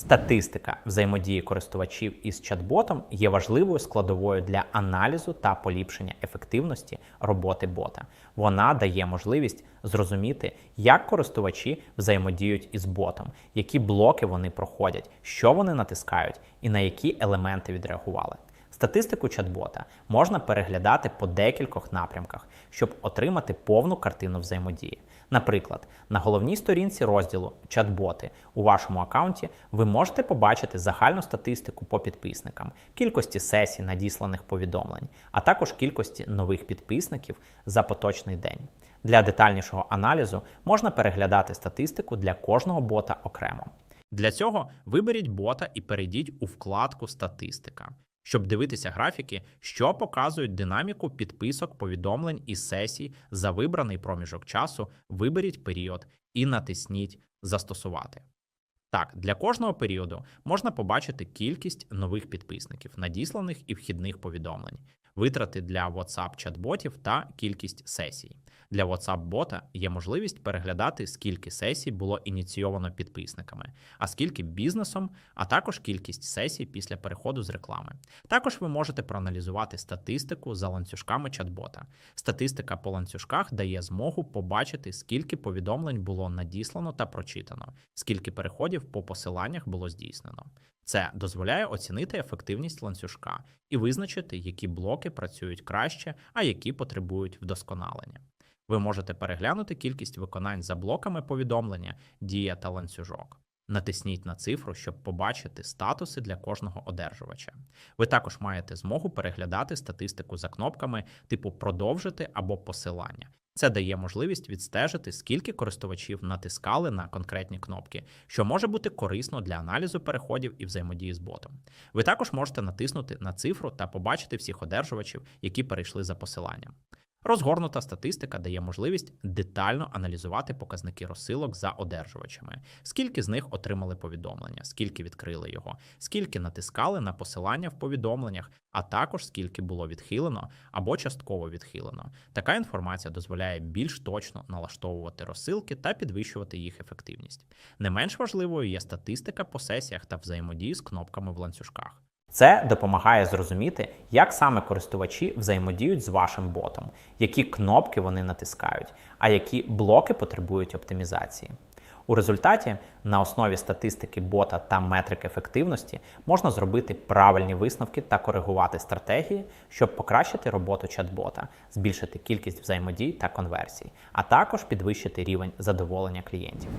Статистика взаємодії користувачів із чат-ботом є важливою складовою для аналізу та поліпшення ефективності роботи бота. Вона дає можливість зрозуміти, як користувачі взаємодіють із ботом, які блоки вони проходять, що вони натискають і на які елементи відреагували. Статистику чат-бота можна переглядати по декількох напрямках, щоб отримати повну картину взаємодії. Наприклад, на головній сторінці розділу Чат-боти у вашому аккаунті ви можете побачити загальну статистику по підписникам, кількості сесій надісланих повідомлень, а також кількості нових підписників за поточний день. Для детальнішого аналізу можна переглядати статистику для кожного бота окремо. Для цього виберіть бота і перейдіть у вкладку Статистика, щоб дивитися графіки, що показують динаміку підписок, повідомлень і сесій за вибраний проміжок часу. Виберіть період і натисніть Застосувати. Так, для кожного періоду можна побачити кількість нових підписників, надісланих і вхідних повідомлень, витрати для WhatsApp чат-ботів та кількість сесій. Для WhatsApp-бота є можливість переглядати, скільки сесій було ініційовано підписниками, а скільки бізнесом, а також кількість сесій після переходу з реклами. Також ви можете проаналізувати статистику за ланцюжками чат-бота. Статистика по ланцюжках дає змогу побачити, скільки повідомлень було надіслано та прочитано, скільки переходів по посиланнях було здійснено. Це дозволяє оцінити ефективність ланцюжка і визначити, які блоки працюють краще, а які потребують вдосконалення. Ви можете переглянути кількість виконань за блоками повідомлення, дія та ланцюжок. Натисніть на цифру, щоб побачити статуси для кожного одержувача. Ви також маєте змогу переглядати статистику за кнопками типу продовжити або посилання. Це дає можливість відстежити, скільки користувачів натискали на конкретні кнопки, що може бути корисно для аналізу переходів і взаємодії з ботом. Ви також можете натиснути на цифру та побачити всіх одержувачів, які перейшли за посиланням. Розгорнута статистика дає можливість детально аналізувати показники розсилок за одержувачами, скільки з них отримали повідомлення, скільки відкрили його, скільки натискали на посилання в повідомленнях, а також скільки було відхилено або частково відхилено. Така інформація дозволяє більш точно налаштовувати розсилки та підвищувати їх ефективність. Не менш важливою є статистика по сесіях та взаємодії з кнопками в ланцюжках. Це допомагає зрозуміти, як саме користувачі взаємодіють з вашим ботом, які кнопки вони натискають, а які блоки потребують оптимізації. У результаті на основі статистики бота та метрик ефективності можна зробити правильні висновки та коригувати стратегії, щоб покращити роботу чат-бота, збільшити кількість взаємодій та конверсій, а також підвищити рівень задоволення клієнтів.